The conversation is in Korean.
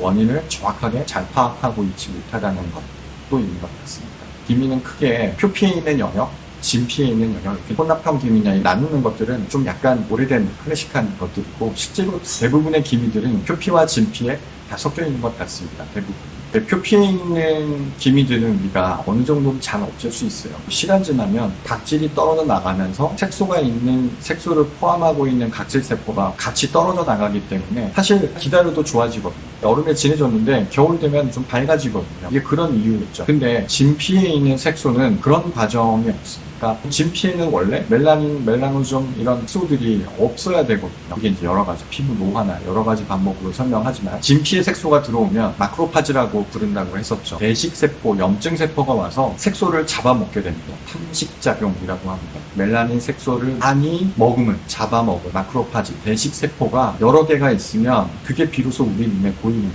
원인을 정확하게 잘 파악하고 있지 못하다는 것도 있는 것 같습니다. 기미는 크게 표피에 있는 영역, 진피에 있는 영역, 이렇게 혼납형 기미냐 나누는 것들은 좀 약간 오래된 클래식한 것들이고 실제로 대부분의 기미들은 표피와 진피에 다 섞여 있는 것 같습니다. 대부분. 표피에 있는 기미들은 우리가 어느 정도는 잘 없앨 수 있어요. 시간 지나면 각질이 떨어져 나가면서 색소가 있는 색소를 포함하고 있는 각질 세포가 같이 떨어져 나가기 때문에 사실 기다려도 좋아지거든요. 여름에 진해졌는데 겨울 되면 좀 밝아지거든요. 이게 그런 이유였죠. 근데 진피에 있는 색소는 그런 과정이 없습니다. 그러니까 진피에는 원래 멜라닌, 멜라노좀 이런 색소들이 없어야 되거든요. 이게 이제 여러 가지 피부 노화나 여러 가지 방법으로 설명하지만 진피에 색소가 들어오면 마크로파즈라고 부른다고 했었죠. 대식세포, 염증세포가 와서 색소를 잡아먹게 됩니다. 탐식작용이라고 합니다. 멜라닌 색소를 많이 먹으면 잡아먹은 마크로파즈, 대식세포가 여러 개가 있으면 그게 비로소 우리 눈에 보이는